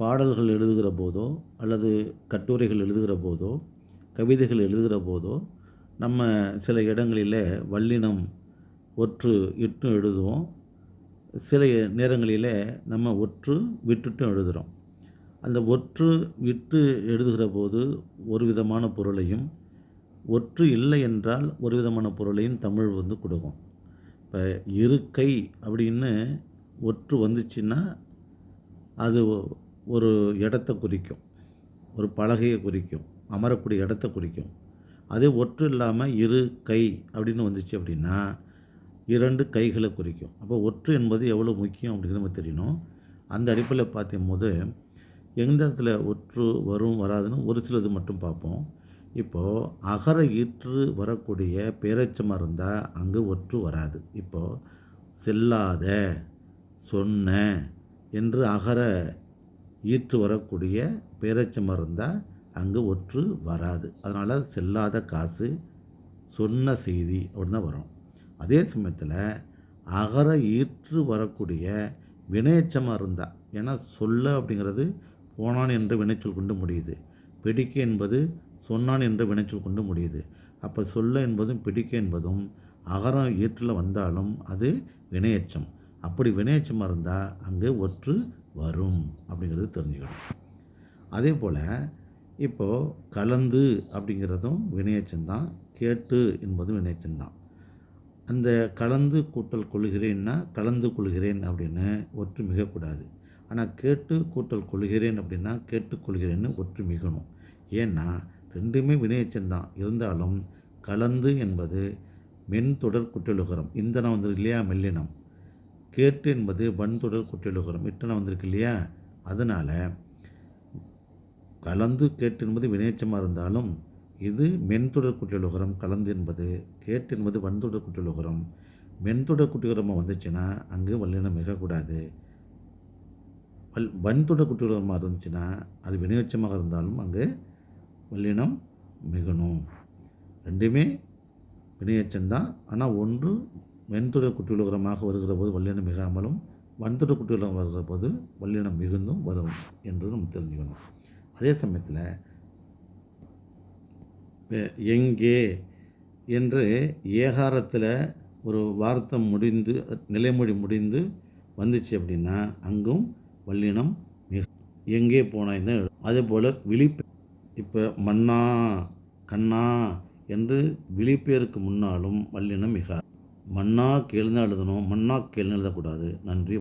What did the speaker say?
பாடல்கள் எழுதுகிற போதோ அல்லது கட்டுரைகள் எழுதுகிற போதோ கவிதைகள் எழுதுகிற போதோ நம்ம சில இடங்களில் வல்லினம் ஒற்று இட்டும் எழுதுவோம். சில நேரங்களில் நம்ம ஒற்று விட்டுட்டும் எழுதுகிறோம் அந்த ஒற்று விட்டு எழுதுகிற போது ஒரு விதமான பொருளையும் ஒற்று இல்லை என்றால் ஒரு விதமான பொருளையும் தமிழ் வந்து கொடுக்கும். இப்போ இருக்கை அப்படின்னு ஒற்று வந்துச்சுன்னா அது ஒரு இடத்த குறிக்கும். ஒரு பலகையை குறிக்கும். அமரக்கூடிய இடத்த குறிக்கும். அதே ஒற்று இல்லாமல் இரு கை அப்படின்னு வந்துச்சு அப்படின்னா இரண்டு கைகளை குறிக்கும். அப்போ ஒற்று என்பது எவ்வளோ முக்கியம் அப்படிங்கிறது நம்ம தெரியணும். அந்த அடிப்படையில் பார்க்கும்போது எந்த இடத்துல ஒற்று வரும் வராதுன்னு ஒரு சிலது மட்டும் பார்ப்போம். இப்போது அகர ஈற்று வரக்கூடிய பேரச்சமாக இருந்தால் அங்கே ஒற்று வராது. இப்போது செல்லாத சொன்ன என்று அகர ஈற்று வரக்கூடிய பேரச்சமாக இருந்தால் அங்கே ஒற்று வராது. அதனால் செல்லாத காசு சொன்ன செய்தி அப்படின்னு தான் வரும். அதே சமயத்தில் அகர ஈற்று வரக்கூடிய வினையச்சமாக இருந்தால் ஏன்னா சொல்ல அப்படிங்கிறது போனான் என்று வினைச்சொல் கொண்டு முடியுது. பிடிக்க என்பது சொன்னான் என்று வினைச்சொல் கொண்டு முடியுது. அப்போ சொல்ல என்பதும் பிடிக்க என்பதும் அகரம் ஈற்றில் வந்தாலும் அது வினையச்சம் அப்படி வினையச்சமாக இருந்தால் அங்கே ஒற்று வரும் அப்படிங்கிறது தெரிஞ்சுக்கணும். அதே போல் இப்போது கலந்து அப்படிங்கிறதும் வினையச்சந்தான் கேட்டு என்பதும் வினையச்சந்தான் அந்த கலந்து கூட்டல் கொள்கிறேன்னா கலந்து கொள்கிறேன் அப்படின்னு ஒற்று மிகக்கூடாது. ஆனால் கேட்டு கூட்டல் கொள்கிறேன் அப்படின்னா கேட்டுக்கொள்கிறேன்னு ஒற்று மிகணும். ஏன்னா ரெண்டுமே வினையச்சந்தான் இருந்தாலும் கலந்து என்பது மென்தொடர் குற்றலுகரம். இந்தனம் வந்து இல்லையா? மெல்லினம். கேட்டு என்பது வன்தொடர் குற்றலுகரம் இட்டனை வந்திருக்கு இல்லையா? அதனால் கலந்து கேட்டு என்பது வினையச்சமாக இருந்தாலும் இது மென்தொடர் குற்றலுகரம் கலந்து என்பது கேட்டு என்பது வன்தொடர் குற்றியலுகரம் மென்தொடர் குற்றலுகரமாக வந்துச்சுன்னா அங்கு வல்லினம் மிகக்கூடாது. வல் வன்தொடர் குற்றியலுகரமாக இருந்துச்சுன்னா அது வினையச்சமாக இருந்தாலும் அங்கு வல்லினம் மிகணும். ரெண்டுமே வினையச்சம்தான் ஆனால் ஒன்று வெண்தொடர் குட்டியுலகரமாக வருகிற போது வல்லினம் மிகாமலும் வன்தொடர் குட்டியுலகம் வருகிற போது வல்லினம் மிகுந்தும் வரும் என்று நம்ம தெரிஞ்சுக்கணும். அதே சமயத்தில் எங்கே என்று ஏகாரத்தில் ஒரு வார்த்தை முடிந்து நிலைமொழி முடிந்து வந்துச்சு அப்படின்னா அங்கும் வல்லினம் மிக எங்கே போனாய் தான் அதே போல் விழிப்பு இப்போ மன்னா கண்ணா என்று விழிப்பேருக்கு முன்னாலும் வல்லினம் மிக மண்ணா கேளுந்தான் எழுதணும் மண்ணா கேளுன்னு எழுதக்கூடாது. நன்றி.